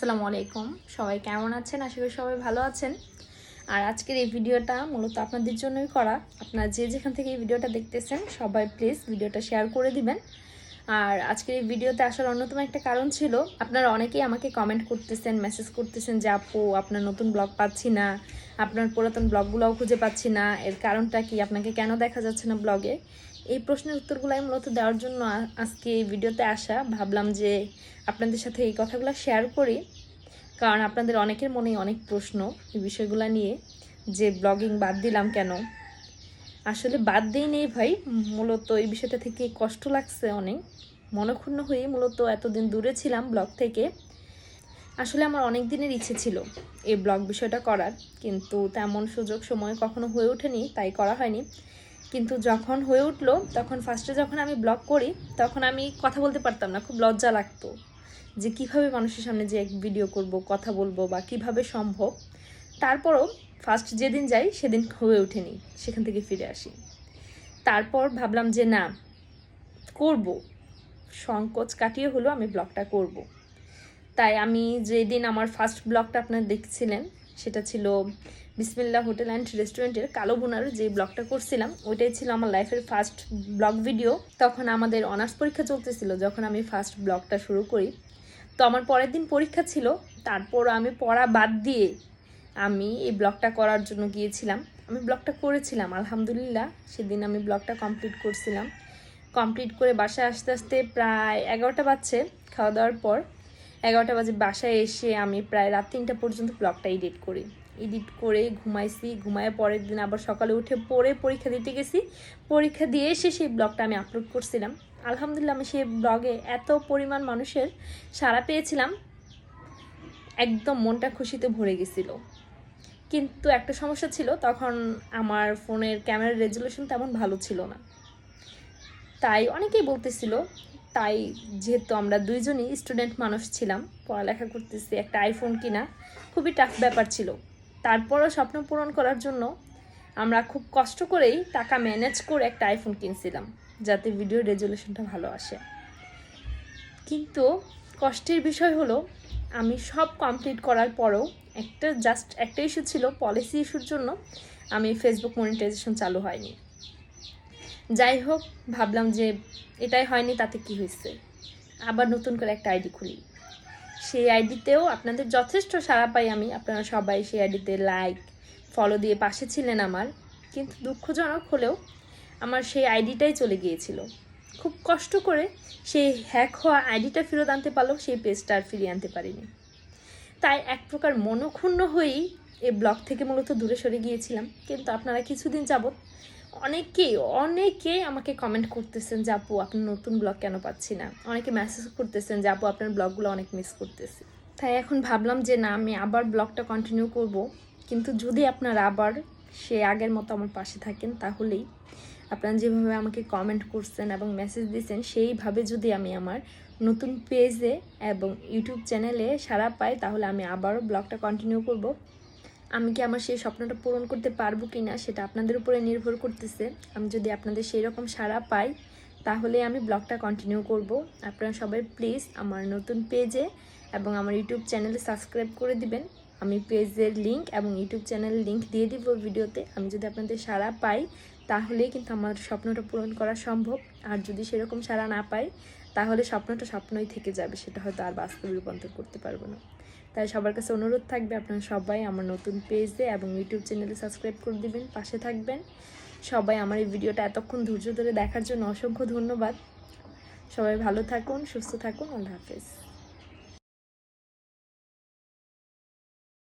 আসসালামু আলাইকুম। সবাই কেমন আছেন? আশা করি সবাই ভালো আছেন। আর আজকের এই ভিডিওটা মূলত আপনাদের জন্যই করা। আপনারা যে যেখান থেকে এই ভিডিওটা দেখতেছেন, সবাই প্লিজ ভিডিওটা শেয়ার করে দিবেন। আর আজকের এই ভিডিওতে আসার অন্যতম একটা কারণ ছিল, আপনারা অনেকেই আমাকে কমেন্ট করতেছেন মেসেজ করতেছেন যে, আপু, আপনার নতুন ব্লগ পাচ্ছি না, আপনার পুরাতন ব্লগগুলোও খুঁজে পাচ্ছি না। এর কারণটা কি? আপনাকে কেন দেখা যাচ্ছে না ব্লগে এই প্রশ্নের উত্তরগুলাই মূলত দেওয়ার জন্য আজকে এই ভিডিওতে আসা। ভাবলাম যে আপনাদের সাথে এই কথাগুলো শেয়ার করি, কারণ আপনাদের অনেকের মনেই অনেক প্রশ্ন এই বিষয়গুলো নিয়ে, যে ব্লগিং বাদ দিলাম কেন? আসলে বাদ দিই নেই ভাই, মূলত এই বিষয়টা থেকে কষ্ট লাগছে অনেক। মনক্ষুণ্ণ হয়ে মূলত এতদিন দূরে ছিলাম ব্লগ থেকে। আসলে আমার অনেক দিনের ইচ্ছে ছিল এই ব্লগ বিষয়টা করার, কিন্তু তেমন সুযোগ সময় কখনো হয়ে ওঠেনি, তাই করা হয়নি। কিন্তু যখন হয়ে উঠল, তখন ফার্স্টে যখন আমি ব্লগ করি, তখন আমি কথা বলতে পারতাম না, খুব লজ্জা লাগতো যে কীভাবে মানুষের সামনে যে এক ভিডিও করব, কথা বলব বা কীভাবে সম্ভব। তারপরও ফার্স্ট যেদিন যাই, সেদিন হয়ে ওঠেনি, সেখান থেকে ফিরে আসি। তারপর ভাবলাম যে না, করব। সংকোচ কাটিয়ে হলো আমি ব্লগটা করব। তাই আমি যেদিন আমার ফার্স্ট ব্লগটা আপনারা দেখছিলেন, সেটা ছিল বিসমিল্লা হোটেল অ্যান্ড রেস্টুরেন্টের কালো বোনার যে ব্লগটা করছিলাম, ওইটাই ছিল আমার লাইফের ফার্স্ট ব্লগ ভিডিও। তখন আমাদের অনার্স পরীক্ষা চলতেছিল যখন আমি ফার্স্ট ব্লগটা শুরু করি। তো আমার পরের দিন পরীক্ষা ছিল, তারপর আমি পড়া বাদ দিয়ে আমি এই ব্লগটা করার জন্য গিয়েছিলাম। আমি ব্লগটা করেছিলাম, আলহামদুলিল্লাহ। সেদিন আমি ব্লগটা কমপ্লিট করছিলাম। কমপ্লিট করে বাসায় আসতে আসতে প্রায় এগারোটা বাজছে খাওয়া দাওয়ার পর। এগারোটা বাজে বাসায় এসে আমি প্রায় রাত তিনটা পর্যন্ত ব্লগটা এডিট করি। এডিট করে ঘুমাইছি। ঘুমায় পরের দিন আবার সকালে উঠে পড়ে পরীক্ষা দিতে গেছি। পরীক্ষা দিয়ে এসে সেই ব্লগটা আমি আপলোড করছিলাম। আলহামদুলিল্লাহ আমি সেই ব্লগে এত পরিমাণ মানুষের সাড়া পেয়েছিলাম। একদম মনটা খুশিতে ভরে গেছিল। কিন্তু একটা সমস্যা ছিল, তখন আমার ফোনের ক্যামেরার রেজুলেশন তেমন ভালো ছিল না। তাই অনেকেই বলতেছিল, তাই যেহেতু আমরা দুইজনই স্টুডেন্ট মানুষ ছিলাম, পড়ালেখা করতেছি, একটা আইফোন কিনা, খুবই টাফ ব্যাপার ছিল। তারপরও স্বপ্ন পূরণ করার জন্য আমরা খুব কষ্ট করেই টাকা ম্যানেজ করে একটা আইফোন কিনছিলাম, যাতে ভিডিও রেজুলেশনটা ভালো আসে। কিন্তু কষ্টের বিষয় হলো, আমি সব কমপ্লিট করার পরেও একটা জাস্ট একটা ইস্যু ছিল পলিসি ইস্যুর জন্য আমি ফেসবুক মনিটাইজেশন চালু হয়নি। যাই হোক, ভাবলাম যে এটাই হয়নি, তাতে কি হয়েছে? আবার নতুন করে একটা আইডি খুলি। সেই আইডিতেও আপনাদের যথেষ্ট সাড়া পাই আমি। আপনারা সবাই সেই আইডিতে লাইক ফলো দিয়ে পাশে ছিলেন আমার। কিন্তু দুঃখজনক হলেও আমার সেই আইডিটাই চলে গিয়েছিল। খুব কষ্ট করে সেই হ্যাক হওয়া আইডিটা ফেরত আনতে পারলেও সেই পেজটা আর ফিরিয়ে আনতে পারিনি। তাই এক প্রকার মনক্ষুণ্ণ হয়েই এই ব্লগ থেকে মূলত দূরে সরে গিয়েছিলাম। কিন্তু আপনারা কিছুদিন যাবত অনেকেই অনেকেই আমাকে কমেন্ট করতেছেন যে, আপু আপনার নতুন ব্লগ কেন পাচ্ছি না? অনেকে মেসেজ করতেছেন যে, আপু, আপনার ব্লগগুলো অনেক মিস করতেছি। তাই এখন ভাবলাম যে, না, আমি আবার ব্লগটা কন্টিনিউ করব। কিন্তু যদি আপনারা আবার সে আগের মতো আমার পাশে থাকেন, তাহলেই আপনারা যেভাবে আমাকে কমেন্ট করছেন এবং মেসেজ দিয়েছেন সেইভাবে যদি আমি আমার নতুন পেজে এবং ইউটিউব চ্যানেলে সাড়া পাই, তাহলে আমি আবারও ব্লগটা কন্টিনিউ করব। আমি কি আমার সেই স্বপ্নটা পূরণ করতে পারব কি না সেটা আপনাদের উপরে নির্ভর করতেছে। আমি যদি আপনাদের সেই রকম সাড়া পাই, তাহলে আমি ব্লগটা কন্টিনিউ করব। আপনারা সবাই প্লিজ আমার নতুন পেজে এবং আমার ইউটিউব চ্যানেলে সাবস্ক্রাইব করে দিবেন। আমি পেজের লিংক এবং ইউটিউব চ্যানেলের লিংক দিয়ে দিব ভিডিওতে আমি যদি আপনাদের সাড়া পাই, তাহলেই কিন্তু আমার স্বপ্নটা পূরণ করা সম্ভব। আর যদি সেরকম সাড়া না পাই, তাহলে স্বপ্নটা স্বপ্নই থেকে যাবে, সেটা হয়তো আর বাস্তবে রূপান্তর করতে পারব না। তাই সবার কাছে অনুরোধ থাকবে আপনারা সবাই আমার নতুন পেজে এবং ইউটিউব চ্যানেলে সাবস্ক্রাইব করে দিবেন, পাশে থাকবেন। সবাই আমার এই ভিডিওটা এতক্ষণ ধৈর্য ধরে দেখার জন্য অসংখ্য ধন্যবাদ। সবাই ভালো থাকুন, সুস্থ থাকুন, আল্লাহ হাফেজ।